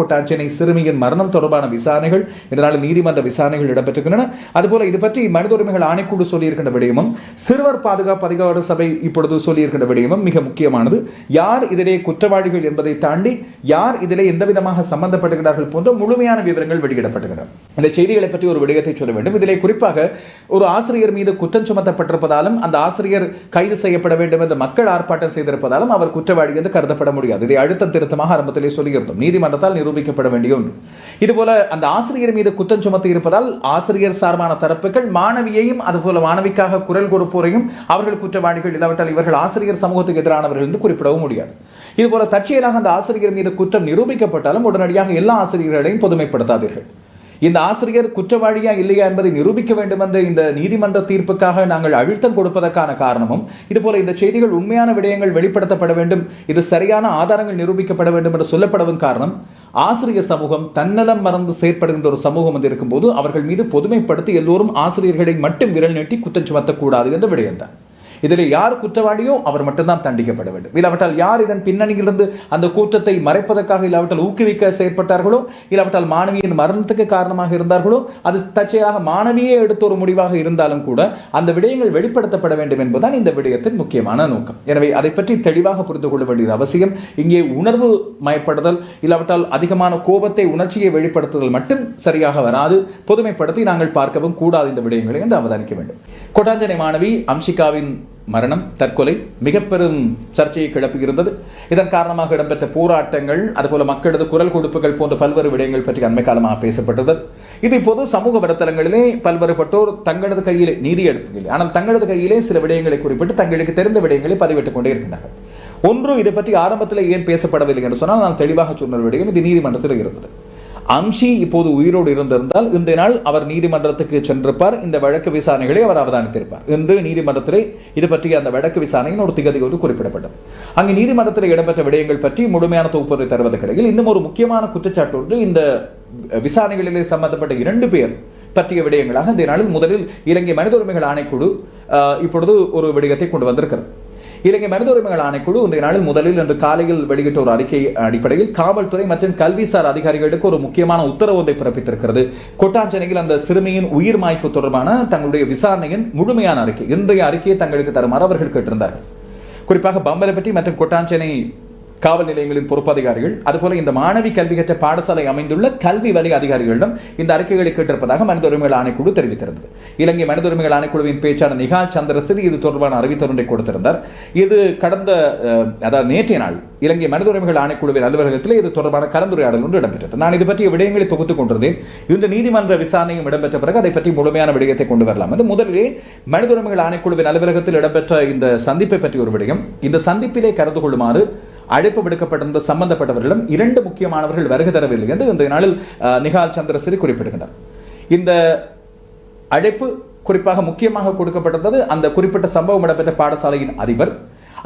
கொட்டாஞ்சேனை சிறுமியின் மரணம் தொடர்பான விசாரணைகள் இதனால் நீதிமன்ற விசாரணைகள் இடம்பெற்றிருக்கின்றன. அதுபோல இது பற்றி மனித உரிமைகள் ஆணைக்குழு சொல்லியிருக்கின்ற விடயமும் சிறுவர் பாதுகாப்பு அதிகார சபை இப்பொழுது சொல்லியிருக்கின்ற விடயமும் மிக முக்கியமானது. யார் இதிலே குற்றவாளிகள் என்பதை தாண்டி யார் இதிலே எந்த விதமாக சம்பந்தப்படுகிறார்கள் போன்ற முழுமையான விவரங்கள் வெளியிடப்பட்டுள்ளன இந்த செய்திகளை பற்றி ஒரு விடயத்தை சொல்ல வேண்டும். இதிலே குறிப்பாக ஒரு ஆசிரியர் மீது குற்றம் சுமத்தப்பட்டிருப்பதாலும் அந்த ஆசிரியர் கைது செய்யப்பட வேண்டும் என்று மக்கள் ஆர்ப்பாட்டம் செய்திருப்பதாலும் அவர் குற்றவாளி என்று கருதப்பட முடியாது. இதை அழுத்தம் திருத்தமாக ஆரம்பத்திலே சொல்லியிருந்தோம். நீதிமன்றத்தால் நிரூபிக்கப்பட வேண்டிய ஒன்று இதுபோல அந்த ஆசிரியர் மீது குற்றம் சுமத்தி இருப்பதால் ஆசிரியர் சார்பான தரப்புகள் மாணவியையும் அதுபோல மாணவிக்காக குரல் கொடுப்போரையும் அவர்கள் குற்றவாளிகள் இல்லாவிட்டால் இவர்கள் ஆசிரியர் சமூகத்துக்கு எதிரானவர்கள் என்று குறிப்பிடவும் முடியாது. இதுபோல தற்செயலாக அந்த ஆசிரியர் மீது குற்றம் நிரூபிக்கப்பட்டாலும் உடனடியாக எல்லா ஆசிரியர்களையும் பொதுமைப்படுத்தாதீர்கள். இந்த ஆசிரியர் குற்றவாளியா இல்லையா என்பதை நிரூபிக்க வேண்டும் என்ற இந்த நீதிமன்ற தீர்ப்புக்காக நாங்கள் அழுத்தம் கொடுப்பதற்கான காரணமும் இதுபோல இந்த செய்திகள் உண்மையான விடயங்கள் வெளிப்படுத்தப்பட வேண்டும் இது சரியான ஆதாரங்கள் நிரூபிக்கப்பட வேண்டும் என்று சொல்லப்படவும் காரணம் ஆசிரியர் சமூகம் தன்னலம் மறந்து செயற்படுகின்ற ஒரு சமூகம் வந்து இருக்கும்போது அவர்கள் மீது பொதுமைப்படுத்தி எல்லோரும் ஆசிரியர்களை மட்டும் விரல் நீட்டி குற்றம் சுமத்தக்கூடாது என்ற விடயம்தான். இதில் யார் குற்றவாளியோ அவர் மட்டும்தான் தண்டிக்கப்பட வேண்டும். இல்லாவிட்டால் யார் இதன் பின்னணியிலிருந்து அந்த கூட்டத்தை மறைப்பதற்காக இல்லாவிட்டால் ஊக்குவிக்க செயற்பட்டார்களோ இல்லாவிட்டால் மாணவியின் மரணத்துக்கு காரணமாக இருந்தார்களோ அது தற்செயலாக மாணவியே எடுத்த ஒரு முடிவாக இருந்தாலும் கூட அந்த விடயங்கள் வெளிப்படுத்தப்பட வேண்டும் என்பதுதான் இந்த விடயத்தின் முக்கியமான நோக்கம். எனவே அதை பற்றி தெளிவாக புரிந்து கொள்ள வேண்டியது அவசியம். இங்கே உணர்வு மயப்படுதல் இல்லாவிட்டால் அதிகமான கோபத்தை உணர்ச்சியை வெளிப்படுத்துதல் மட்டும் சரியாக வராது. பொதுமைப்படுத்தி நாங்கள் பார்க்கவும் கூடாது இந்த விடயங்களை என்று அவதானிக்க வேண்டும். கொட்டாஞ்சனை மாணவி அம்சிகாவின் மரணம் தற்கொலை மிக பெரும் சர்ச்சையை கிளப்பியிருந்தது இதன் காரணமாக இடம்பெற்ற போராட்டங்கள் அதுபோல மக்களது குரல் கொடுப்புகள் போன்ற பல்வேறு விடயங்கள் பற்றி அண்மை காலமாக பேசப்பட்டது. இது இப்போது சமூக வலைத்தளங்களிலே பல்வேறுபட்டோர் தங்களது கையிலே நீதி எடுப்பதில்லை ஆனால் தங்களது கையிலே சில விடயங்களை குறிப்பிட்டு தங்களுக்கு தெரிந்த விடயங்களை பதிவிட்டுக் கொண்டே இருக்கின்றார்கள். ஒன்று இதை பற்றி ஆரம்பத்தில் ஏன் பேசப்படவில்லை என்று சொன்னால் நான் தெளிவாக சொன்ன விடயம் இது நீதிமன்றத்தில் இருந்தது. அம்ஷி இப்போது உயிரோடு இருந்திருந்தால் இந்த நாள் அவர் நீதிமன்றத்துக்கு சென்றிருப்பார். இந்த வழக்கு விசாரணைகளை அவர் அவதானித்திருப்பார். இன்று நீதிமன்றத்திலே இது பற்றிய அந்த வழக்கு விசாரணையின் ஒரு திகதி ஒன்று குறிப்பிடப்பட்டது அங்கு நீதிமன்றத்தில் இடம்பெற்ற விடயங்கள் பற்றி முழுமையான தொகுப்பதை தருவது கிடையில் இன்னும் ஒரு முக்கியமான குற்றச்சாட்டு ஒன்று இந்த விசாரணைகளிலே சம்பந்தப்பட்ட இரண்டு பேர் பற்றிய விடயங்களாக இந்த நாளில் முதலில் இலங்கை மனித உரிமைகள் ஆணைக்குழு இப்பொழுது ஒரு விடயத்தை கொண்டு வந்திருக்கிறது. இலங்கை மனித உரிமைகள் ஆணைக்குழு இன்றைய நாளில் முதலில் இன்று காலையில் வெளியிட்ட ஒரு அறிக்கை அடிப்படையில் காவல்துறை மற்றும் கல்விசார் அதிகாரிகளுக்கு ஒரு முக்கியமான உத்தரவு ஒன்றை பிறப்பித்திருக்கிறது. கொட்டாஞ்சனையில் அந்த சிறுமியின் உயிர் மாய்ப்பு தொடர்பான தங்களுடைய விசாரணையின் முழுமையான அறிக்கை. இன்றைய அறிக்கையை தங்களுக்கு தருமாறு அவர்கள் கேட்டிருந்தார்கள். குறிப்பாக பம்பலப்பட்டி மற்றும் கொட்டாஞ்சனை காவல் நிலையங்களின் பொறுப்பதிகாரிகள் அதுபோல இந்த மாணவி கல்வி கற்ற பாடசாலை அமைந்துள்ள கல்வி வலி அதிகாரிகளிடம் இந்த அறிக்கைகளை கேட்டிருப்பதாக மனித உரிமைகள் ஆணைக்குழு தெரிவித்திருந்தது. இலங்கை மனித உரிமைகள் ஆணைக்குழுவின் பேச்சாளர் நிகா சந்திரசிறி இது தொடர்பான அறிவித்தொன்றை கொடுத்திருந்தார். இது கடந்த அதாவது நேற்றைய நாள் இலங்கை மனித உரிமைகள் ஆணைக்குழுவின் அலுவலகத்தில் இது தொடர்பான கலந்துரையாடல் ஒன்று இடம்பெற்றது. நான் இது பற்றிய விடயங்களை தொகுத்துக் கொண்டிருந்தேன். இந்த நீதிமன்ற விசாரணையும் இடம்பெற்ற பிறகு அதை பற்றி முழுமையான விடயத்தை கொண்டு வரலாம். அது முதலிலே மனித உரிமைகள் ஆணைக்குழுவின் அலுவலகத்தில் இடம்பெற்ற இந்த சந்திப்பை பற்றி ஒரு விடயம். இந்த சந்திப்பிலே கலந்து கொள்ளுமாறு அழைப்பு விடுக்கப்பட்டிருந்த சம்பந்தப்பட்டவர்களிடம் இரண்டு முக்கியமானவர்கள் வருகை தரவில்லை என்று இந்த நாளில் நிகால் சந்திரசிறி குறிப்பிடுகின்றார். இந்த அழைப்பு குறிப்பாக முக்கியமாக கொடுக்கப்பட்டிருந்தது அந்த குறிப்பிட்ட சம்பவம் இடம்பெற்ற பாடசாலையின் அதிபர்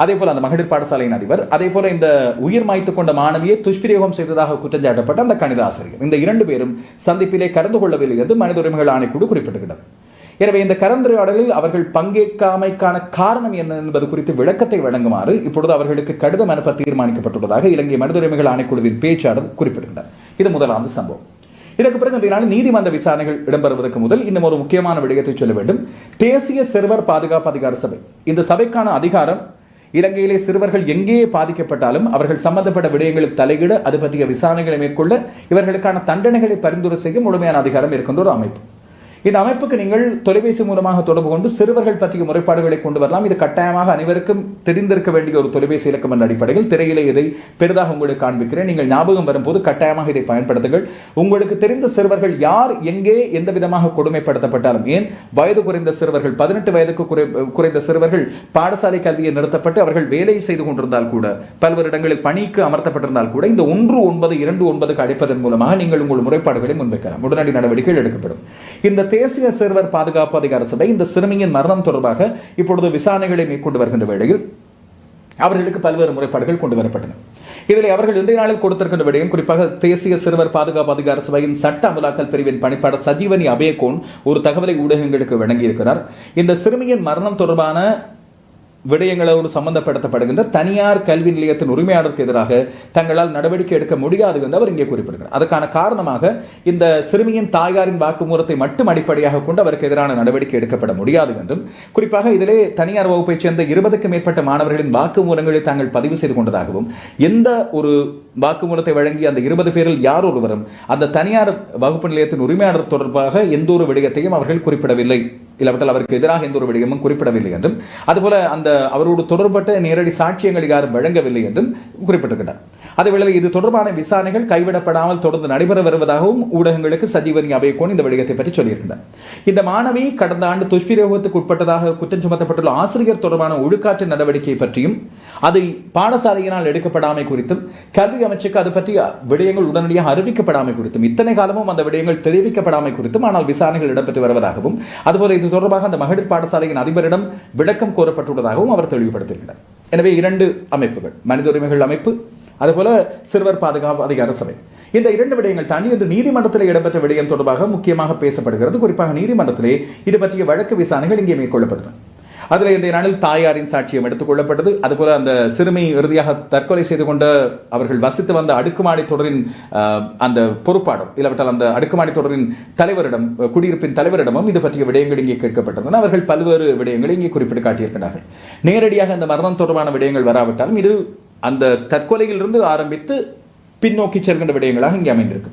அதே போல அந்த மகளிர் பாடசாலையின் அதிபர் அதே போல இந்த உயிர் மாய்த்து கொண்ட மாணவியை துஷ்பிரயோகம் செய்ததாக குற்றஞ்சாட்டப்பட்ட அந்த கணித ஆசிரியர். இந்த இரண்டு பேரும் சந்திப்பிலே கலந்து கொள்ளவில்லை என்று மனித உரிமைகள் ஆணைக்குழு குறிப்பிட்டிருக்கிறது எனவே இந்த கலந்துரையாடலில் அவர்கள் பங்கேற்காமைக்கான காரணம் என்ன என்பது குறித்து விளக்கத்தை வழங்குமாறு இப்பொழுது அவர்களுக்கு கடிதம் அனுப்ப தீர்மானிக்கப்பட்டுள்ளதாக இலங்கை மனித உரிமைகள் ஆணைக்குழுவின் பேச்சாளர் குறிப்பிடுகிறார் இது முதலாவது சம்பவம். இதற்கு பிறகு இந்த நாள் நீதிமன்ற விசாரணைகள் இடம்பெறுவதற்கு முதல் இன்னும் ஒரு முக்கியமான விடயத்தை சொல்ல வேண்டும். தேசிய சிறுவர் பாதுகாப்பு அதிகார சபை. இந்த சபைக்கான அதிகாரம் இலங்கையிலே சிறுவர்கள் எங்கேயே பாதிக்கப்பட்டாலும் அவர்கள் சம்பந்தப்பட்ட விடயங்களில் தலையிட அது பற்றிய விசாரணைகளை மேற்கொள்ள இவர்களுக்கான தண்டனைகளை பரிந்துரை செய்ய முழுமையான அதிகாரம் இருக்கின்ற ஒரு அமைப்பு. இந்த அமைப்புக்கு நீங்கள் தொலைபேசி மூலமாக தொடர்பு கொண்டு சிறுவர்கள் பற்றிய முறைப்பாடுகளை கொண்டு வரலாம். இது கட்டாயமாக அனைவருக்கும் தெரிந்திருக்க வேண்டிய ஒரு தொலைபேசி இலக்கம் என்ற அடிப்படையில் திரையிலே இதை பெரிதாக உங்களுக்கு காண்பிக்கிறேன். நீங்கள் ஞாபகம் வரும்போது கட்டாயமாக இதை பயன்படுத்துங்கள். உங்களுக்கு தெரிந்த சிறுவர்கள் யார் எங்கே எந்த விதமாக கொடுமைப்படுத்தப்பட்டாலும் ஏன்? வயது குறைந்த சிறுவர்கள் பதினெட்டு வயதுக்கு குறைந்த சிறுவர்கள் பாடசாலை கல்வியை நிறுத்தப்பட்டு அவர்கள் வேலை செய்து கொண்டிருந்தால் கூட பல்வேறு இடங்களில் பணிக்கு அமர்த்தப்பட்டிருந்தால் கூட இந்த ஒன்று ஒன்பது இரண்டு ஒன்பதுக்கு அழைப்பதன் மூலமாக நீங்கள் உங்கள் முறைப்பாடுகளை முன்வைக்கலாம். உடனடி நடவடிக்கைகள் எடுக்கப்படும். இந்த தேசிய சிறுவர் பாதுகாப்பு அதிகார சபை இந்த சிறுமியின் மரணம் தொடர்பாக இப்பொழுது விசாரணைகளை மேற்கொண்டு வருகின்ற வேளையில் அவர்களுக்கு பல்வேறு முறைப்பாடுகள் கொண்டு வரப்பட்டன. இதில் அவர்கள் இந்திய நாளில் கொடுத்திருக்கின்ற விடயம் குறிப்பாக தேசிய சிறுவர் பாதுகாப்பு அதிகார சபையின் சட்ட அமலாக்கல் பிரிவின் பணிப்பாளர் சஜீவனி அபயகோன் ஒரு தகவலை ஊடகங்களுக்கு வழங்கியிருக்கிறார். இந்த சிறுமியின் மரணம் தொடர்பான விடயங்களோடு சம்பந்தப்படுத்தப்படுகின்ற தனியார் கல்வி நிலையத்தின் உரிமையாளருக்கு எதிராக தங்களால் நடவடிக்கை எடுக்க முடியாது என்று அவர் இங்கே குறிப்பிடுகிறார். அதற்கான காரணமாக இந்த சிறுமியின் தாயாரின் வாக்குமூலத்தை மட்டும் அடிப்படையாக கொண்டு அவருக்கு எதிரான நடவடிக்கை எடுக்கப்பட முடியாது என்றும் குறிப்பாக இதிலே தனியார் வகுப்பைச் சேர்ந்த இருபதுக்கும் மேற்பட்ட மாணவர்களின் வாக்குமூலங்களை தாங்கள் பதிவு செய்து கொண்டதாகவும் எந்த ஒரு வாக்குமூலத்தை வழங்கி அந்த இருபது பேரில் யார் ஒருவரும் அந்த தனியார் வகுப்பு நிலையத்தின் உரிமையாளர் தொடர்பாக எந்த ஒரு விடயத்தையும் அவர்கள் குறிப்பிடவில்லை. இல்லாவிட்டால் அவருக்கு எதிராக எந்த ஒரு விடயமும் குறிப்பிடவில்லை என்றும் அதுபோல அந்த அவரோடு தொடர்பட்ட நேரடி சாட்சியங்கள் யாரும் வழங்கவில்லை என்றும் குறிப்பிட்டிருக்கிறார். அதேவேளை இது தொடர்பான விசாரணைகள் கைவிடப்படாமல் தொடர்ந்து நடைபெற வருவதாகவும் ஊடகங்களுக்கு சஜீவனி அபயக்கோன் இந்த விடயத்தை பற்றி சொல்லியிருந்தார் இந்த மாணவி கடந்த ஆண்டு துஷ்பிரயோகத்துக்கு உட்பட்டதாக குற்றம் சுமத்தப்பட்டுள்ள ஆசிரியர் தொடர்பான ஒழுக்காற்று நடவடிக்கை பற்றியும் அது பாடசாலையினால் எடுக்கப்படாமை குறித்தும் கல்வி அமைச்சுக்கு அது பற்றி விடயங்கள் உடனடியாக அறிவிக்கப்படாமை குறித்தும் இத்தனை காலமும் அந்த விடயங்கள் தெரிவிக்கப்படாமை குறித்தும் ஆனால் விசாரணைகள் இடம்பெற்று வருவதாகவும் அதுபோல இது தொடர்பாக அந்த மகளிர் பாடசாலையின் அதிபரிடம் விளக்கம் கோரப்பட்டுள்ளதாகவும் அவர் தெளிவுபடுத்தியிருக்கிறார். எனவே இரண்டு அமைப்புகள் மனித உரிமைகள் அமைப்பு அதுபோல சிறுவர் பாதுகாப்பு அதிகார சபை. இந்த இரண்டு விடயங்கள் தாண்டி இன்று நீதிமன்றத்தில் இடம்பெற்ற விடயம் தொடர்பாக முக்கியமாக பேசப்படுகிறது. குறிப்பாக நீதிமன்றத்திலே இது பற்றிய வழக்கு விசாரணைகள் இங்கே மேற்கொள்ளப்படுகின்றன. அதில் இன்றைய நாளில் தாயாரின் சாட்சியம் எடுத்துக் கொள்ளப்பட்டது. அதுபோல அந்த சிறுமி இறுதியாக தற்கொலை செய்து கொண்ட அவர்கள் வசித்து வந்த அடுக்குமாடி தொடரின் அந்த பொறுப்பாடும் இல்லாவிட்டால் அந்த அடுக்குமாடி தொடரின் தலைவரிடம் குடியிருப்பின் தலைவரிடமும் இது பற்றிய விடயங்கள் இங்கே கேட்கப்பட்டிருந்தன. அவர்கள் பல்வேறு விடயங்களை இங்கே குறிப்பிட்டு காட்டியிருக்கிறார்கள். நேரடியாக அந்த மரணம் தொடர்பான விடயங்கள் வராவிட்டாலும் இது அந்த தற்கொலையிலிருந்து ஆரம்பித்து பின்னோக்கி செல்கின்ற விடயங்களாக இங்கே அமைந்திருக்கு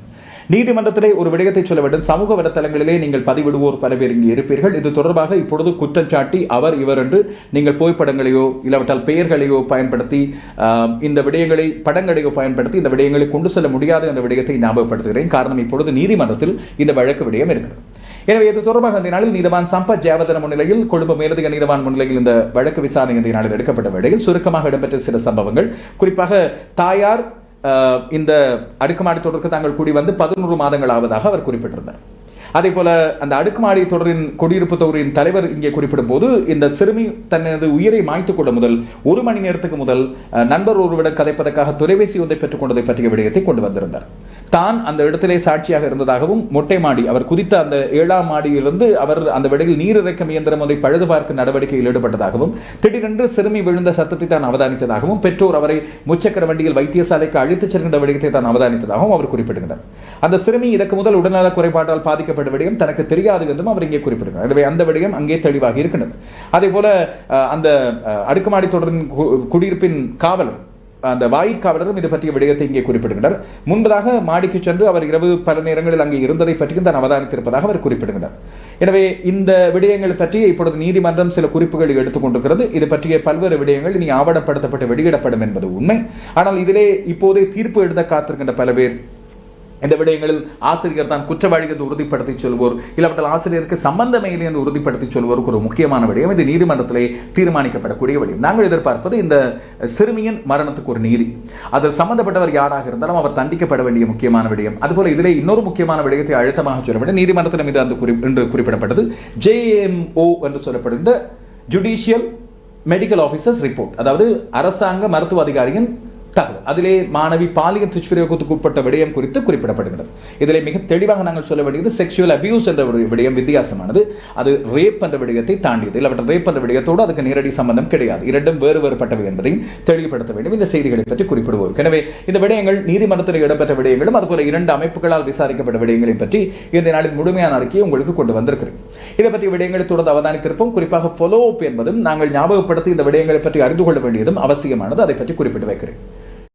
நீதிமன்றத்திலே ஒரு விடயத்தை சொல்ல வேண்டும். சமூக வலைத்தளங்களிலே நீங்கள் பதிவிடுவோர் பல பேர் இங்கே இருப்பீர்கள். இது தொடர்பாக இப்பொழுது குற்றம் சாட்டி அவர் இவர் என்று நீங்கள் புகைப்படங்களையோ இல்லாவிட்டால் பெயர்களையோ பயன்படுத்தி இந்த விடயங்களை படங்களையோ பயன்படுத்தி இந்த விடயங்களை கொண்டு செல்ல முடியாது என்ற விடயத்தை ஞாபகப்படுத்துகிறேன். காரணம் இப்பொழுது நீதிமன்றத்தில் இந்த வழக்கு விடயம் இருக்கிறது. எனவே இது தொடர்பாக இந்த நாளில் நீதவான் சம்பத் ஜெயவர்தன முன்னிலையில் கொழும்பு மேலதிக நீதவான் முன்னிலையில் இந்த வழக்கு விசாரணை இந்த நாளில் எடுக்கப்பட்ட வேளையில் சுருக்கமாக இடம்பெற்ற சில சம்பவங்கள். குறிப்பாக தாயார் இந்த அடுக்குமாடி தொடருக்கு தாங்கள் கூடி வந்து பதினோரு மாதங்கள் ஆவதாக அவர் குறிப்பிட்டிருந்தார். அதே போல அந்த அடுக்குமாடி தொடரின் குடியிருப்பு தொகுதியின் தலைவர் இங்கே குறிப்பிடும் போது இந்த சிறுமி தனது உயிரை மாய்த்துக் கொள்ள முதல் ஒரு மணி நேரத்துக்கு முதல் நண்பர் ஒருவரிடம் கதைப்பதற்காக தொலைபேசி ஒன்றை பெற்றுக் கொண்டதை பற்றிய விடயத்தை கொண்டு வந்திருந்தார். தான் அந்த இடத்திலே சாட்சியாக இருந்ததாகவும் மொட்டை மாடி அவர் குதித்த அந்த ஏழாம் மாடியிலிருந்து அவர் அந்த விடையில் நீர் இறக்கும் இயந்திரம் ஒன்றை பழுது பார்க்கும் நடவடிக்கையில் ஈடுபட்டதாகவும் திடீரென்று சிறுமி விழுந்த சத்தத்தை தான் அவதானித்ததாகவும் பெற்றோர் அவரை முச்சக்கர வண்டியில் வைத்தியசாலைக்கு அழைத்துச் செல்கின்ற விடயத்தை தான் அவதானித்ததாகவும் அவர் குறிப்பிடுகிறார் அந்த சிறுமி இதற்கு முதல் உடல்நல குறைபாட்டால் பாதிக்கப்பட்ட விடயம் தனக்கு தெரியாது என்றும் அவர் இங்கே குறிப்பிடுகிறார். எனவே அந்த விடயம் அங்கே தெளிவாக இருக்கின்றது. அதே போல அந்த அடுக்குமாடி தொடரின் குடியிருப்பின் காவலர் அந்த வாயிற்காவலரும் இது பற்றிய விடயத்தை இங்கே குறிப்பிடுகிறார் முன்பதாக மாடிக்கு சென்று அவர் இரவு பல நேரங்களில் அங்கே இருந்ததை பற்றியும் தான் அவதானித்திருப்பதாக அவர் குறிப்பிடுகிறார் எனவே இந்த விடயங்கள் பற்றி இப்பொழுது நீதிமன்றம் சில குறிப்புகளை எடுத்துக்கொண்டிருக்கிறது இது பற்றிய பல்வேறு விடயங்கள் இனி ஆவணப்படுத்தப்பட்டு வெளியிடப்படும் என்பது உண்மை. ஆனால் இதிலே இப்போதே தீர்ப்பு எழுத காத்திருக்கின்ற பல பேர் இந்த விடயங்களில் ஆசிரியர் தான் குற்றவாளி என்று உறுதிப்படுத்தி சொல்வோர். இல்லாவிட்டால் ஆசிரியருக்கு சம்பந்தமே இல்லை என்று உறுதிப்படுத்தி சொல்வோருக்கு ஒரு முக்கியமான விடயம். இது நீதிமன்றத்திலே தீர்மானிக்கப்படக்கூடிய விடயம். நாங்கள் எதிர்பார்ப்பது இந்த சிறுமியின் மரணத்துக்கு ஒரு நீதி. அதில் சம்பந்தப்பட்டவர் யாராக இருந்தாலும் அவர் தண்டிக்கப்பட வேண்டிய முக்கியமான விடயம். அதுபோல இதிலே இன்னொரு முக்கியமான விடயத்தை அழுத்தமாக சொல்ல வேண்டும். நீதிமன்றத்தில் மீது அந்த குறி என்று குறிப்பிடப்பட்டது ஜேஎம்ஓ என்று சொல்லப்படுகின்ற ஜுடிஷியல் மெடிக்கல் ஆஃபீஸர்ஸ் ரிப்போர்ட் அதாவது அரசாங்க மருத்துவ அதிகாரியின் தகவல். அதிலே மாணவி பாலியல் துஷ்பிரயோகத்துக்கு உட்பட்ட விடயம் குறித்து குறிப்பிடப்படுகிறது. இதிலே மிக தெளிவாக நாங்கள் சொல்ல வேண்டியது செக்ஷுவல் அபியூஸ் என்ற ஒரு விடயம் வித்தியாசமானது. அது ரேப் என்ற விடயத்தை தாண்டியது. இல்லாவற்ற ரேப் என்ற விடயத்தோடு அதுக்கு நேரடி சம்பந்தம் கிடையாது. இரண்டும் வேறு வேறுபட்டவை என்பதையும் தெளிவுபடுத்த வேண்டும். இந்த செய்திகளை பற்றி குறிப்பிடுவோம். எனவே இந்த விடயங்கள் நீதிமன்றத்தில் இடம்பெற்ற விடயங்களும் அதுபோல இரண்டு அமைப்புகளால் விசாரிக்கப்பட்ட விடயங்களை பற்றி இந்த நாளில் முழுமையான அறிக்கையை உங்களுக்கு கொண்டு வந்திருக்கிறேன். இதை பற்றி விடயங்களை தொடர்ந்து அவதானித்திருப்போம். குறிப்பாக ஃபாலோ அப் என்பதும் நாங்கள் ஞாபகப்படுத்தி இந்த விடயங்களை பற்றி அறிந்து கொள்ள வேண்டியதும் அவசியமானது. அதை பற்றி குறிப்பிட்டு வைக்கிறேன்.